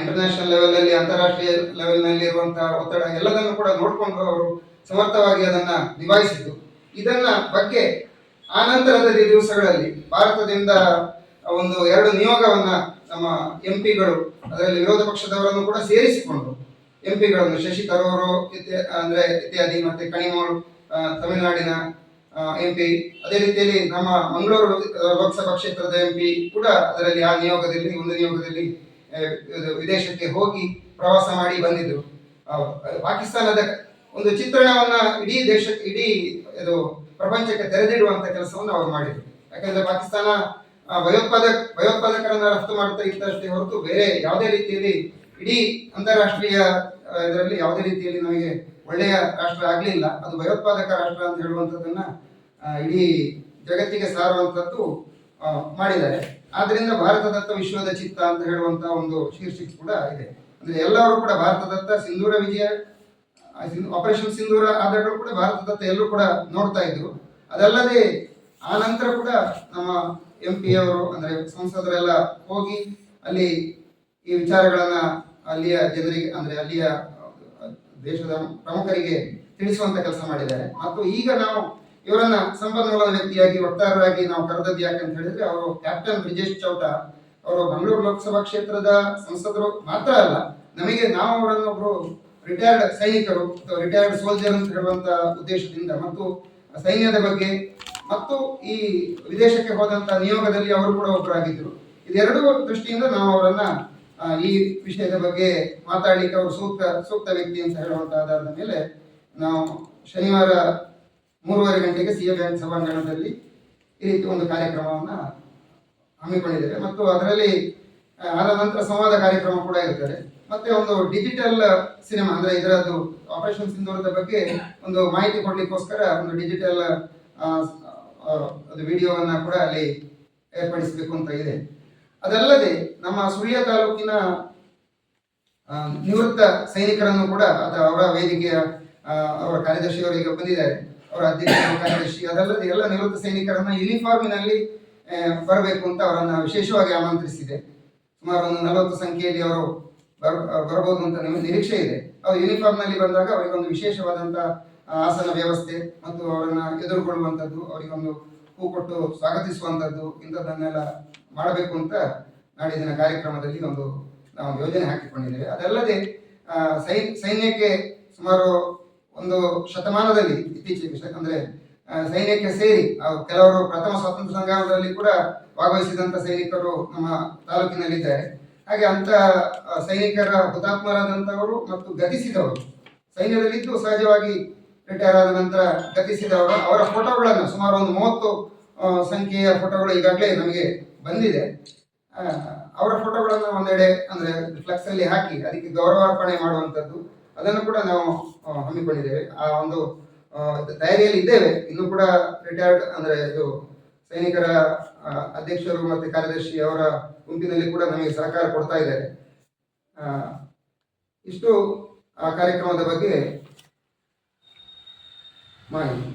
International ಲೆವೆಲಲ್ಲಿ ಅಂತಾರಾಷ್ಟ್ರೀಯ ಲೆವೆಲ್ನಲ್ಲಿ ಇರುವಂತಹ ಒತ್ತಡ ಎಲ್ಲದನ್ನು ಕೂಡ ನೋಡಿಕೊಂಡು ಅವರು ಸಮರ್ಥವಾಗಿ ಅದನ್ನ ನಿಭಾಯಿಸಿದ್ದು. ಇದನ್ನ ಬಗ್ಗೆ ಆನಂತರದ ದಿವಸಗಳಲ್ಲಿ ಭಾರತದಿಂದ ಒಂದು ಎರಡು ನಿಯೋಗವನ್ನ ನಮ್ಮ ಎಂ ಪಿಗಳು ಅದರಲ್ಲಿ ವಿರೋಧ ಪಕ್ಷದವರನ್ನು ಕೂಡ ಸೇರಿಸಿಕೊಂಡು ಎಂ ಪಿಗಳನ್ನು ಶಶಿ ತರೂರು ಅಂದ್ರೆ ಇತ್ಯಾದಿ ಮತ್ತೆ ಕಣಿಮೋಳ್ ತಮಿಳುನಾಡಿನ ಎಂ ಪಿ ಅದೇ ರೀತಿಯಲ್ಲಿ ನಮ್ಮ ಮಂಗಳೂರು ಲೋಕಸಭಾ ಕ್ಷೇತ್ರದ ಎಂ ಪಿ ಕೂಡ ಅದರಲ್ಲಿ ಆ ನಿಯೋಗದಲ್ಲಿ, ಒಂದು ನಿಯೋಗದಲ್ಲಿ ವಿದೇಶಕ್ಕೆ ಹೋಗಿ ಪ್ರವಾಸ ಮಾಡಿ ಬಂದಿದ್ರು. ಪಾಕಿಸ್ತಾನದ ಒಂದು ಚಿತ್ರಣವನ್ನ ಇಡೀ ದೇಶ ಇಡೀ ಇದು ಪ್ರಪಂಚಕ್ಕೆ ತೆರೆದಿಡುವಂತ ಕೆಲಸವನ್ನು ಅವರು ಮಾಡಿದ್ರು. ಯಾಕಂದ್ರೆ ಪಾಕಿಸ್ತಾನ ಭಯೋತ್ಪಾದಕ, ಭಯೋತ್ಪಾದಕರನ್ನ ರಫ್ತು ಮಾಡ್ತಾ ಇತ್ತಷ್ಟೇ ಹೊರತು ಬೇರೆ ಯಾವುದೇ ರೀತಿಯಲ್ಲಿ ಇಡೀ ಅಂತಾರಾಷ್ಟ್ರೀಯ ಇದರಲ್ಲಿ ಯಾವುದೇ ರೀತಿಯಲ್ಲಿ ನಮಗೆ ಒಳ್ಳೆಯ ರಾಷ್ಟ್ರ ಆಗಲಿಲ್ಲ. ಅದು ಭಯೋತ್ಪಾದಕ ರಾಷ್ಟ್ರ ಅಂತ ಹೇಳುವಂಥದ್ದನ್ನ ಇಡೀ ಜಗತ್ತಿಗೆ ಸಾರುವಂಥದ್ದು ಮಾಡಿದ್ದಾರೆ. ಆದ್ರಿಂದ ಭಾರತದತ್ತ ವಿಶ್ವದ ಚಿತ್ತ ಅಂತ ಹೇಳುವಂತ ಒಂದು ಶೀರ್ಷಿಕೆ ಕೂಡ ಇದೆ. ಅಂದ್ರೆ ಎಲ್ಲರೂ ಕೂಡ ಭಾರತದತ್ತ ಸಿಂಧೂರ ವಿಜಯ ಆಪರೇಷನ್ ಸಿಂಧೂರ ಆದಾಗಲೂ ಕೂಡ ಭಾರತದತ್ತ ಎಲ್ಲರೂ ಕೂಡ ನೋಡ್ತಾ ಇದ್ರು. ಅದಲ್ಲದೆ ಆ ನಂತರ ಕೂಡ ನಮ್ಮ ಎಂ ಪಿ ಅವರು, ಅಂದ್ರೆ ಸಂಸದರೆಲ್ಲ ಹೋಗಿ ಅಲ್ಲಿ ಈ ವಿಚಾರಗಳನ್ನ ಅಲ್ಲಿಯ ಜನರಿಗೆ, ಅಂದ್ರೆ ಅಲ್ಲಿಯ ದೇಶದ ಪ್ರಮುಖರಿಗೆ ತಿಳಿಸುವಂತ ಕೆಲಸ ಮಾಡಿದ್ದಾರೆ. ಮತ್ತು ಈಗ ನಾವು ಇವರನ್ನ ಸಂಪನ್ಮೂಲ ವ್ಯಕ್ತಿಯಾಗಿ, ವಕ್ತಾರರಾಗಿ ನಾವು ಕರೆದದ್ದು ಅಂತ ಹೇಳಿದ್ರೆ, ಅವರು ಕ್ಯಾಪ್ಟನ್ ಬ್ರಿಜೇಶ್ ಚೌಟ. ಅವರು ಬೆಂಗಳೂರು ಲೋಕಸಭಾ ಕ್ಷೇತ್ರದ ಸಂಸದರು ಮಾತ್ರ ಅಲ್ಲ, ನಮಗೆ ನಾವು ಅವರನ್ನು ಒಬ್ರು ರಿಟೈರ್ಡ್ ಸೈನಿಕರು ಅಥವಾ ರಿಟೈರ್ಡ್ ಸೋಲ್ಜರ್ ಅಂತ ಹೇಳುವಂತ ಉದ್ದೇಶದಿಂದ ಮತ್ತು ಸೈನ್ಯದ ಬಗ್ಗೆ ಮತ್ತು ಈ ವಿದೇಶಕ್ಕೆ ಹೋದಂತ ನಿಯೋಗದಲ್ಲಿ ಅವರು ಕೂಡ ಒಬ್ಬರಾಗಿದ್ದರು ಇದೆರಡೂ ದೃಷ್ಟಿಯಿಂದ ನಾವು ಅವರನ್ನ ಈ ವಿಷಯದ ಬಗ್ಗೆ ಮಾತಾಡಲಿಕ್ಕೆ ಅವರು ಸೂಕ್ತ ಸೂಕ್ತ ವ್ಯಕ್ತಿ ಅಂತ ಹೇಳುವಂತ ಆಧಾರದ ಮೇಲೆ ನಾವು ಶನಿವಾರ ಮೂರುವರೆ ಗಂಟೆಗೆ ಸಿ ಎ ಬ್ಯಾಂಕ್ ಸಭಾಂಗಣದಲ್ಲಿ ಈ ರೀತಿ ಒಂದು ಕಾರ್ಯಕ್ರಮವನ್ನು ಹಮ್ಮಿಕೊಂಡಿದ್ದಾರೆ ಮತ್ತು ಅದರಲ್ಲಿ ಆದ ನಂತರ ಸಂವಾದ ಕಾರ್ಯಕ್ರಮ ಕೂಡ ಇರ್ತದೆ. ಮತ್ತೆ ಒಂದು ಡಿಜಿಟಲ್ ಸಿನಿಮಾ ಅಂದ್ರೆ ಇದರದ್ದು ಆಪರೇಷನ್ ಸಿಂಧೂರದ ಬಗ್ಗೆ ಒಂದು ಮಾಹಿತಿ ಕೊಡಲಿಕ್ಕೋಸ್ಕರ ಒಂದು ಡಿಜಿಟಲ್ ವಿಡಿಯೋವನ್ನ ಕೂಡ ಅಲ್ಲಿ ಏರ್ಪಡಿಸಬೇಕು ಅಂತ ಇದೆ. ಅದಲ್ಲದೆ ನಮ್ಮ ಸುಳ್ಯ ತಾಲೂಕಿನ ನಿವೃತ್ತ ಸೈನಿಕರನ್ನು ಕೂಡ ಅಥವಾ ಅವರ ವೇದಿಕೆಯ ಅವರ ಕಾರ್ಯದರ್ಶಿಯವರು ಈಗ ಬಂದಿದ್ದಾರೆ. ಅವರ ಅಧ್ಯಕ್ಷ ಅದಲ್ಲದೆ ಎಲ್ಲ ನಿವೃತ್ತ ಸೈನಿಕರನ್ನ ಯೂನಿಫಾರ್ಮಿನಲ್ಲಿ ಬರಬೇಕು ಅಂತ ಅವರನ್ನ ವಿಶೇಷವಾಗಿ ಆಮಂತ್ರಿಸಿದೆ. ಸುಮಾರು ಒಂದು ನಲವತ್ತು ಸಂಖ್ಯೆಯಲ್ಲಿ ಅವರು ಬರ್- ಬರಬಹುದು ಅಂತ ನಿಮಗೆ ನಿರೀಕ್ಷೆ ಇದೆ. ಅವರು ಯೂನಿಫಾರ್ಮ್ನಲ್ಲಿ ಬಂದಾಗ ಅವರಿಗೊಂದು ವಿಶೇಷವಾದಂತ ಆ, ಆಸನ ವ್ಯವಸ್ಥೆ ಮತ್ತು ಅವರನ್ನ ಎದುರುಗೊಳ್ಳುವಂಥದ್ದು ಅವರಿಗೊಂದು ಹೂ ಕೊಟ್ಟು ಸ್ವಾಗತಿಸುವಂಥದ್ದು ಇಂಥದ್ದನ್ನೆಲ್ಲ ಮಾಡಬೇಕು ಅಂತ ನಾಡಿನ ಕಾರ್ಯಕ್ರಮದಲ್ಲಿ ಒಂದು ನಾವು ಯೋಜನೆ ಹಾಕಿಕೊಂಡಿದ್ದೇವೆ. ಅದಲ್ಲದೆ ಸೈ ಸೈನ್ಯಕ್ಕೆ ಸುಮಾರು ಒಂದು ಶತಮಾನದಲ್ಲಿ ಇತ್ತೀಚೆಗೆ ಅಂದ್ರೆ ಸೈನ್ಯಕ್ಕೆ ಸೇರಿ ಕೆಲವರು ಪ್ರಥಮ ಸ್ವಾತಂತ್ರ್ಯ ಸಂಗ್ರಾಮದಲ್ಲಿ ಕೂಡ ಭಾಗವಹಿಸಿದಂತ ಸೈನಿಕರು ನಮ್ಮ ತಾಲೂಕಿನಲ್ಲಿದ್ದಾರೆ. ಹಾಗೆ ಅಂತ ಸೈನಿಕರ ಹುತಾತ್ಮರಾದಂಥವರು ಮತ್ತು ಗತಿಸಿದವರು, ಸೈನ್ಯದಲ್ಲಿದ್ದು ಸಹಜವಾಗಿ ರಿಟೈರ್ ಆದ ನಂತರ ಗತಿಸಿದವರು, ಅವರ ಫೋಟೋಗಳನ್ನು, ಸುಮಾರು ಒಂದು ಮೂವತ್ತು ಸಂಖ್ಯೆಯ ಫೋಟೋಗಳು ಈಗಾಗಲೇ ನಮಗೆ ಬಂದಿದೆ. ಅವರ ಫೋಟೋಗಳನ್ನು ಒಂದೆಡೆ, ಅಂದ್ರೆ, ಫ್ಲೆಕ್ಸ್ ಅಲ್ಲಿ ಹಾಕಿ, ಅದಕ್ಕೆ ಗೌರವಾರ್ಪಣೆ ಮಾಡುವಂಥದ್ದು ಅದನ್ನು ಕೂಡ ನಾವು ಹಮ್ಮಿಕೊಂಡಿದ್ದೇವೆ ಆ ಒಂದು ತಯಾರಿಯಲ್ಲಿ ಇದ್ದೇವೆ ಇನ್ನು ಕೂಡ ರಿಟೈರ್ಡ್ ಅಂದ್ರೆ ಇದು ಸೈನಿಕರ ಅಧ್ಯಕ್ಷರು ಮತ್ತೆ ಕಾರ್ಯದರ್ಶಿ ಅವರ ಗುಂಪಿನಲ್ಲಿ ಕೂಡ ನಮಗೆ ಸಹಕಾರ ಕೊಡ್ತಾ ಇದ್ದಾರೆ. ಇಷ್ಟು ಆ ಕಾರ್ಯಕ್ರಮದ ಬಗ್ಗೆ ಮಾಹಿತಿ.